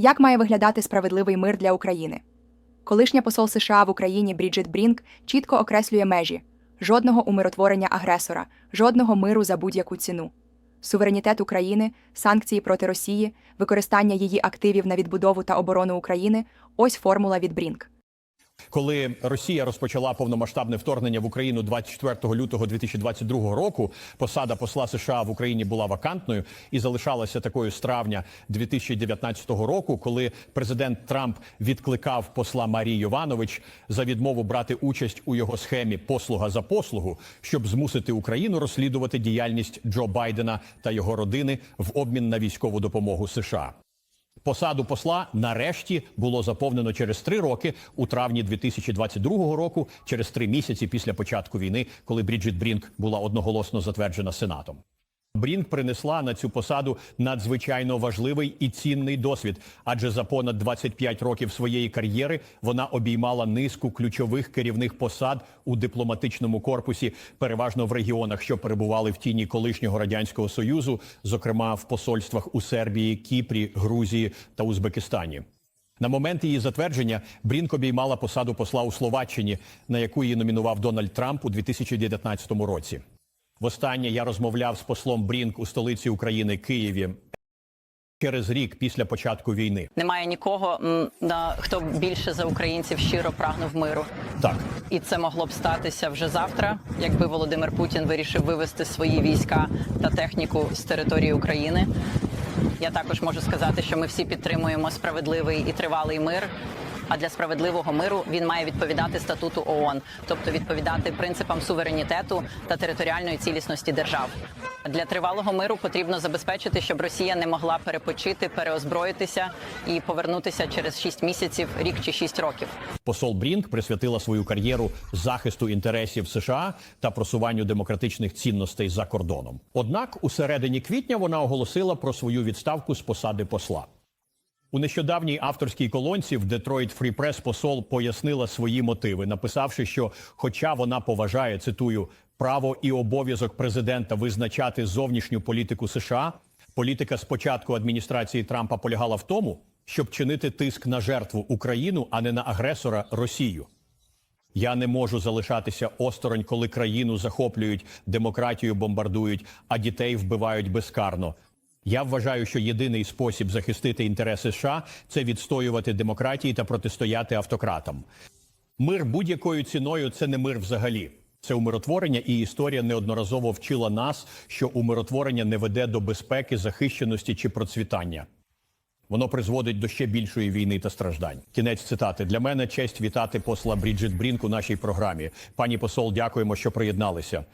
Як має виглядати справедливий мир для України? Колишня посол США в Україні Бріджит Брінк чітко окреслює межі: жодного умиротворення агресора, жодного миру за будь-яку ціну. Суверенітет України, санкції проти Росії, використання її активів на відбудову та оборону України ось формула від Брінк. Коли Росія розпочала повномасштабне вторгнення в Україну 24 лютого 2022 року, посада посла США в Україні була вакантною і залишалася такою з травня 2019 року, коли президент Трамп відкликав посла Марії Йованович за відмову брати участь у його схемі послуга за послугу, щоб змусити Україну розслідувати діяльність Джо Байдена та його родини в обмін на військову допомогу США. Посаду посла нарешті було заповнено через три роки у травні 2022 року, через три місяці після початку війни, коли Бріджит Брінк була одноголосно затверджена Сенатом. Брінк принесла на цю посаду надзвичайно важливий і цінний досвід, адже за понад 25 років своєї кар'єри вона обіймала низку ключових керівних посад у дипломатичному корпусі, переважно в регіонах, що перебували в тіні колишнього радянського союзу, зокрема в посольствах у Сербії, Кіпрі, Грузії та Узбекистані. На момент її затвердження Брінк обіймала посаду посла у Словаччині, на яку її номінував Дональд Трамп у 2019 році. Востаннє я розмовляв з послом Брінк у столиці України Києві через рік після початку війни. Немає нікого, хто більше за українців щиро прагнув миру. Так, І це могло б статися вже завтра, якби Володимир Путін вирішив вивести свої війська та техніку з території України. Я також можу сказати, що ми всі підтримуємо справедливий і тривалий мир. А для справедливого миру він має відповідати статуту ООН, тобто відповідати принципам суверенітету та територіальної цілісності держав. Для тривалого миру потрібно забезпечити, щоб Росія не могла перепочити, переозброїтися і повернутися через 6 місяців, рік чи 6 років. посол Брінк присвятила свою кар'єру захисту інтересів США та просуванню демократичних цінностей за кордоном. Однак, у середині квітня вона оголосила про свою відставку з посади посла. У нещодавній авторській колонці в Detroit Free Press посол пояснила свої мотиви, написавши, що, хоча вона поважає цитую право і обов'язок президента визначати зовнішню політику США, політика спочатку адміністрації Трампа полягала в тому, щоб чинити тиск на жертву Україну, а не на агресора Росію. Я не можу залишатися осторонь, коли країну захоплюють, демократію бомбардують, а дітей вбивають безкарно. Я вважаю, що єдиний спосіб захистити інтереси США це відстоювати демократії та протистояти автократам. Мир будь-якою ціною це не мир взагалі. Це умиротворення, і історія неодноразово вчила нас, що умиротворення не веде до безпеки, захищеності чи процвітання. Воно призводить до ще більшої війни та страждань. Кінець цитати для мене честь вітати посла Бріджит Брінк у нашій програмі. Пані посол, дякуємо, що приєдналися.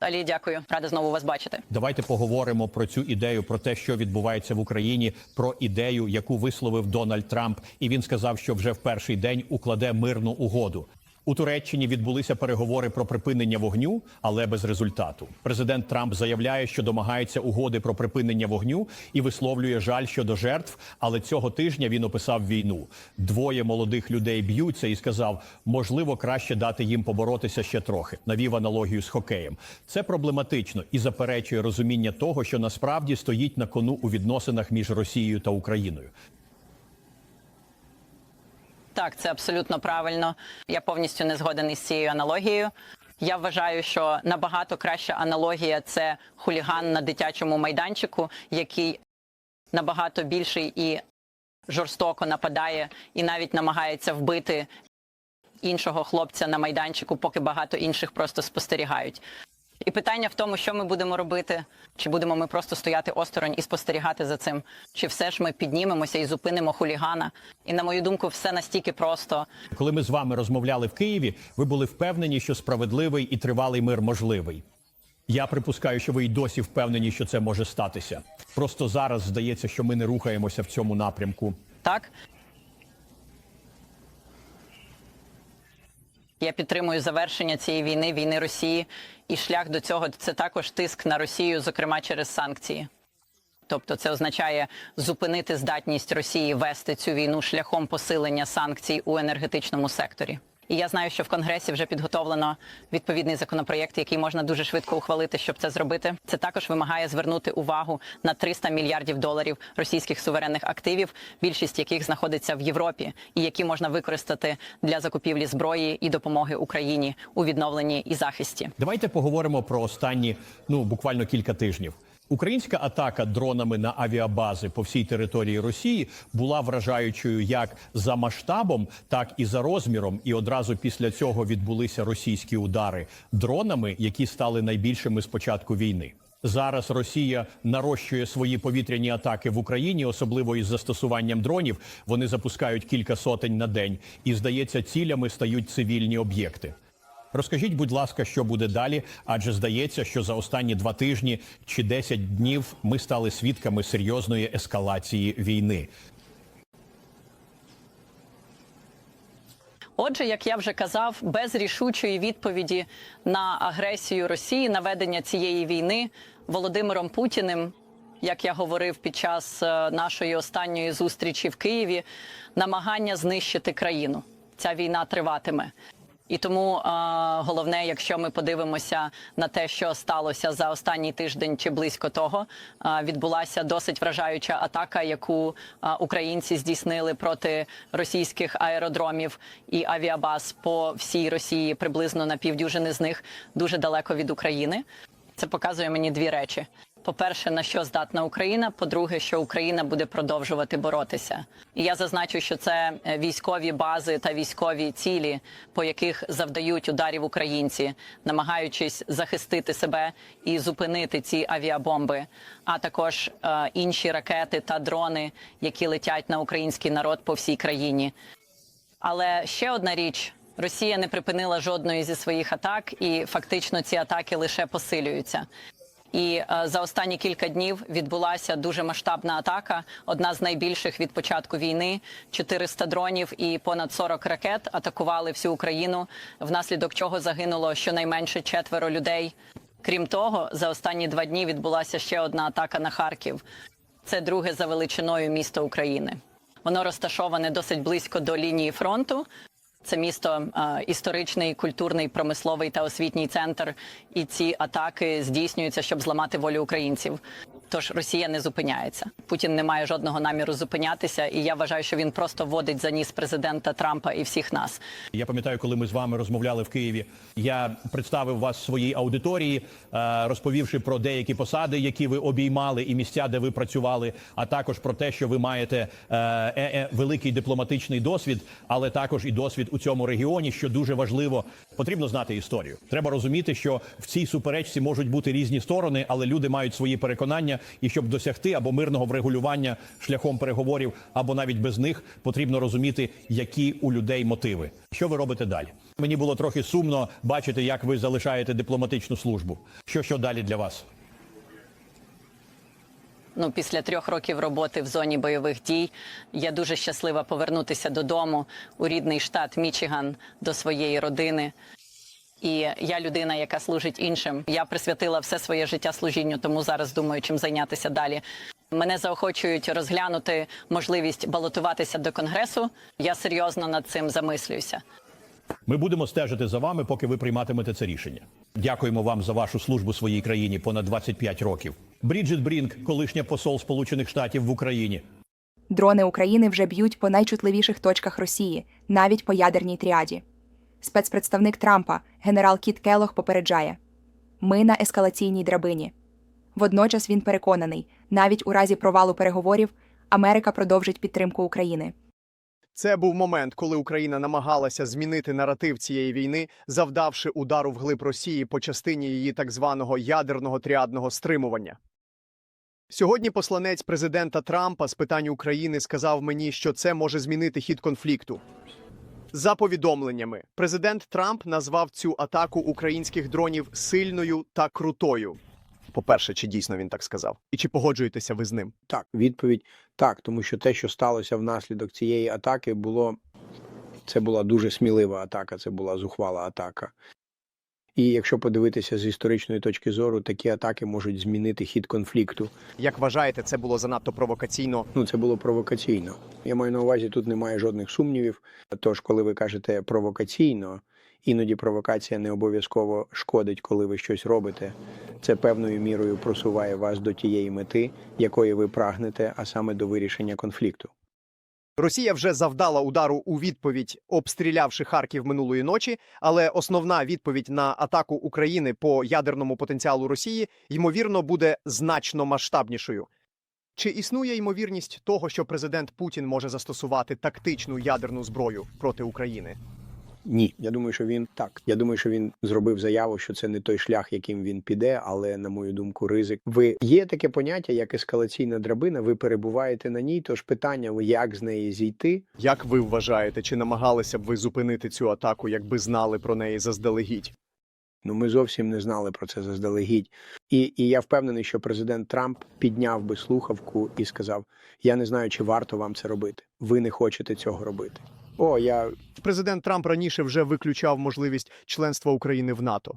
Алі, дякую, рада знову вас бачити. Давайте поговоримо про цю ідею, про те, що відбувається в Україні, про ідею, яку висловив Дональд Трамп, і він сказав, що вже в перший день укладе мирну угоду. У Туреччині відбулися переговори про припинення вогню, але без результату. Президент Трамп заявляє, що домагається угоди про припинення вогню і висловлює жаль щодо жертв. Але цього тижня він описав війну. Двоє молодих людей б'ються і сказав, можливо, краще дати їм поборотися ще трохи. Навів аналогію з хокеєм. Це проблематично і заперечує розуміння того, що насправді стоїть на кону у відносинах між Росією та Україною. Так, це абсолютно правильно. Я повністю не згоден із цією аналогією. Я вважаю, що набагато краща аналогія це хуліган на дитячому майданчику, який набагато більший і жорстоко нападає, і навіть намагається вбити іншого хлопця на майданчику, поки багато інших просто спостерігають. І питання в тому, що ми будемо робити, чи будемо ми просто стояти осторонь і спостерігати за цим, чи все ж ми піднімемося і зупинимо хулігана. І на мою думку, все настільки просто. Коли ми з вами розмовляли в Києві, ви були впевнені, що справедливий і тривалий мир можливий. Я припускаю, що ви й досі впевнені, що це може статися. Просто зараз здається, що ми не рухаємося в цьому напрямку. Так я підтримую завершення цієї війни, війни Росії, і шлях до цього це також тиск на Росію, зокрема через санкції. Тобто, це означає зупинити здатність Росії вести цю війну шляхом посилення санкцій у енергетичному секторі. І я знаю, що в Конгресі вже підготовлено відповідний законопроєкт, який можна дуже швидко ухвалити, щоб це зробити. Це також вимагає звернути увагу на 300 мільярдів доларів російських суверенних активів, більшість яких знаходиться в Європі, і які можна використати для закупівлі зброї і допомоги Україні у відновленні і захисті. Давайте поговоримо про останні ну буквально кілька тижнів. Українська атака дронами на авіабази по всій території Росії була вражаючою як за масштабом, так і за розміром. І одразу після цього відбулися російські удари дронами, які стали найбільшими з початку війни. Зараз Росія нарощує свої повітряні атаки в Україні, особливо із застосуванням дронів. Вони запускають кілька сотень на день, і здається, цілями стають цивільні об'єкти. Розкажіть, будь ласка, що буде далі? Адже здається, що за останні два тижні чи 10 днів ми стали свідками серйозної ескалації війни. Отже, як я вже казав, без рішучої відповіді на агресію Росії на ведення цієї війни Володимиром Путіним, як я говорив під час е, нашої останньої зустрічі в Києві, намагання знищити країну. Ця війна триватиме. І тому е, головне, якщо ми подивимося на те, що сталося за останній тиждень чи близько того, е, відбулася досить вражаюча атака, яку е, українці здійснили проти російських аеродромів і авіабаз по всій Росії, приблизно на півдюжини з них дуже далеко від України. Це показує мені дві речі: по-перше, на що здатна Україна. По-друге, що Україна буде продовжувати боротися. І я зазначу, що це е, військові бази та військові цілі, по яких завдають ударів українці, намагаючись захистити себе і зупинити ці авіабомби, а також е, інші ракети та дрони, які летять на український народ по всій країні. Але ще одна річ: Росія не припинила жодної зі своїх атак, і фактично ці атаки лише посилюються. І е, за останні кілька днів відбулася дуже масштабна атака, одна з найбільших від початку війни. 400 дронів і понад 40 ракет атакували всю Україну, внаслідок чого загинуло щонайменше четверо людей. Крім того, за останні два дні відбулася ще одна атака на Харків. Це друге за величиною місто України. Воно розташоване досить близько до лінії фронту. Це місто е, історичний, культурний, промисловий та освітній центр. І ці атаки здійснюються, щоб зламати волю українців. Тож Росія не зупиняється. Путін не має жодного наміру зупинятися, і я вважаю, що він просто водить за ніс президента Трампа і всіх нас. Я пам'ятаю, коли ми з вами розмовляли в Києві. Я представив вас своїй аудиторії, е, розповівши про деякі посади, які ви обіймали, і місця, де ви працювали, а також про те, що ви маєте е, е, великий дипломатичний досвід, але також і досвід у цьому регіоні, що дуже важливо. Потрібно знати історію. Треба розуміти, що в цій суперечці можуть бути різні сторони, але люди мають свої переконання, і щоб досягти або мирного врегулювання шляхом переговорів, або навіть без них, потрібно розуміти, які у людей мотиви. Що ви робите далі? Мені було трохи сумно бачити, як ви залишаєте дипломатичну службу. Що що далі для вас? Ну, після трьох років роботи в зоні бойових дій я дуже щаслива повернутися додому у рідний штат Мічиган до своєї родини. І я людина, яка служить іншим. Я присвятила все своє життя служінню, тому зараз думаю, чим зайнятися далі. Мене заохочують розглянути можливість балотуватися до конгресу. Я серйозно над цим замислююся. Ми будемо стежити за вами, поки ви прийматимете це рішення. Дякуємо вам за вашу службу своїй країні понад 25 років. Бріджит Брінк, колишня посол Сполучених Штатів в Україні. Дрони України вже б'ють по найчутливіших точках Росії, навіть по ядерній тріаді. Спецпредставник Трампа, генерал Кіт Келох, попереджає: ми на ескалаційній драбині. Водночас він переконаний, навіть у разі провалу переговорів Америка продовжить підтримку України. Це був момент, коли Україна намагалася змінити наратив цієї війни, завдавши удару вглиб Росії по частині її так званого ядерного тріадного стримування. Сьогодні посланець президента Трампа з питань України сказав мені, що це може змінити хід конфлікту. За повідомленнями, президент Трамп назвав цю атаку українських дронів сильною та крутою. По-перше, чи дійсно він так сказав? І чи погоджуєтеся ви з ним? Так, відповідь так, тому що те, що сталося внаслідок цієї атаки, було це була дуже смілива атака, це була зухвала атака. І якщо подивитися з історичної точки зору, такі атаки можуть змінити хід конфлікту. Як вважаєте, це було занадто провокаційно? Ну, це було провокаційно. Я маю на увазі, тут немає жодних сумнівів. Тож, коли ви кажете провокаційно, іноді провокація не обов'язково шкодить, коли ви щось робите. Це певною мірою просуває вас до тієї мети, якої ви прагнете, а саме до вирішення конфлікту. Росія вже завдала удару у відповідь, обстрілявши Харків минулої ночі, але основна відповідь на атаку України по ядерному потенціалу Росії ймовірно буде значно масштабнішою. Чи існує ймовірність того, що президент Путін може застосувати тактичну ядерну зброю проти України? Ні, я думаю, що він так. Я думаю, що він зробив заяву, що це не той шлях, яким він піде, але на мою думку, ризик. Ви є таке поняття, як ескалаційна драбина. Ви перебуваєте на ній. Тож питання, як з неї зійти, Як ви вважаєте, чи намагалися б ви зупинити цю атаку, якби знали про неї заздалегідь? Ну, ми зовсім не знали про це заздалегідь. І, і я впевнений, що президент Трамп підняв би слухавку і сказав: Я не знаю, чи варто вам це робити. Ви не хочете цього робити. О, я Президент Трамп раніше вже виключав можливість членства України в НАТО.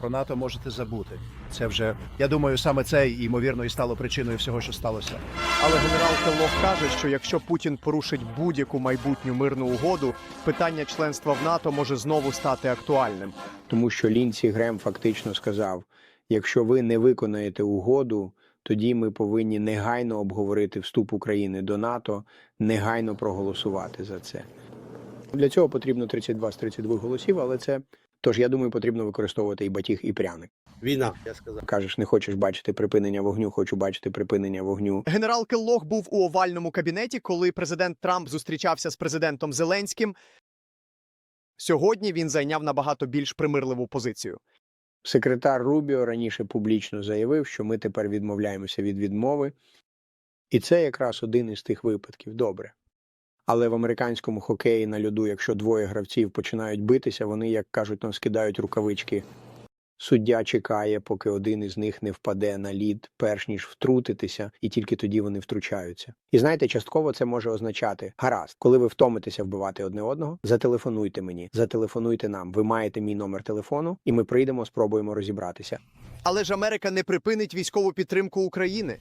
Про НАТО можете забути. Це вже я думаю, саме це ймовірно і стало причиною всього, що сталося. Але генерал Келлог каже, що якщо Путін порушить будь-яку майбутню мирну угоду, питання членства в НАТО може знову стати актуальним. тому, що Лінсі Грем фактично сказав: якщо ви не виконаєте угоду, тоді ми повинні негайно обговорити вступ України до НАТО, негайно проголосувати за це. Для цього потрібно 32 з 32 голосів, але це тож я думаю, потрібно використовувати і батіг, і пряник. Війна, я сказав. Кажеш, не хочеш бачити припинення вогню, хочу бачити припинення вогню. Генерал Келлог був у овальному кабінеті, коли президент Трамп зустрічався з президентом Зеленським. Сьогодні він зайняв набагато більш примирливу позицію. Секретар Рубіо раніше публічно заявив, що ми тепер відмовляємося від відмови, і це якраз один із тих випадків. Добре. Але в американському хокеї на льоду, якщо двоє гравців починають битися, вони, як кажуть, нам скидають рукавички. Суддя чекає, поки один із них не впаде на лід, перш ніж втрутитися, і тільки тоді вони втручаються. І знаєте, частково це може означати гаразд, коли ви втомитеся вбивати одне одного, зателефонуйте мені, зателефонуйте нам. Ви маєте мій номер телефону, і ми прийдемо, спробуємо розібратися. Але ж Америка не припинить військову підтримку України.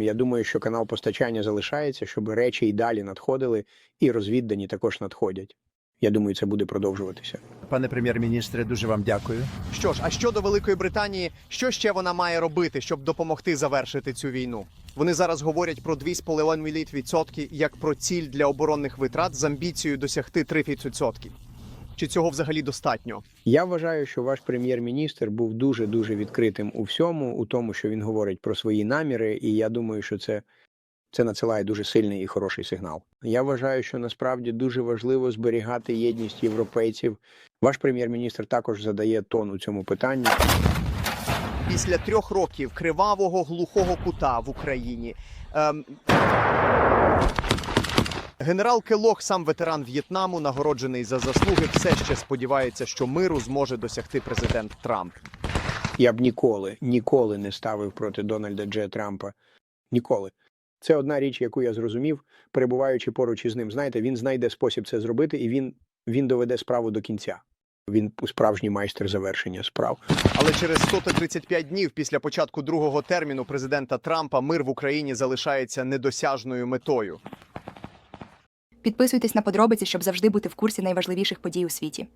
Я думаю, що канал постачання залишається, щоб речі й далі надходили, і розвіддані також надходять. Я думаю, це буде продовжуватися. Пане прем'єр-міністре, дуже вам дякую. Що ж, а щодо Великої Британії, що ще вона має робити, щоб допомогти завершити цю війну? Вони зараз говорять про 2,5% як про ціль для оборонних витрат з амбіцією досягти 3%. Чи цього взагалі достатньо? Я вважаю, що ваш прем'єр-міністр був дуже дуже відкритим у всьому, у тому, що він говорить про свої наміри, і я думаю, що це, це надсилає дуже сильний і хороший сигнал. Я вважаю, що насправді дуже важливо зберігати єдність європейців. Ваш прем'єр-міністр також задає тон у цьому питанні. Після трьох років кривавого глухого кута в Україні. Ем... Генерал Келох, сам ветеран В'єтнаму, нагороджений за заслуги, все ще сподівається, що миру зможе досягти президент Трамп. Я б ніколи, ніколи не ставив проти Дональда Дже Трампа. Ніколи. Це одна річ, яку я зрозумів, перебуваючи поруч із ним. Знаєте, він знайде спосіб це зробити, і він, він доведе справу до кінця. Він справжній майстер завершення справ. Але через 135 днів після початку другого терміну президента Трампа мир в Україні залишається недосяжною метою. Підписуйтесь на подробиці, щоб завжди бути в курсі найважливіших подій у світі.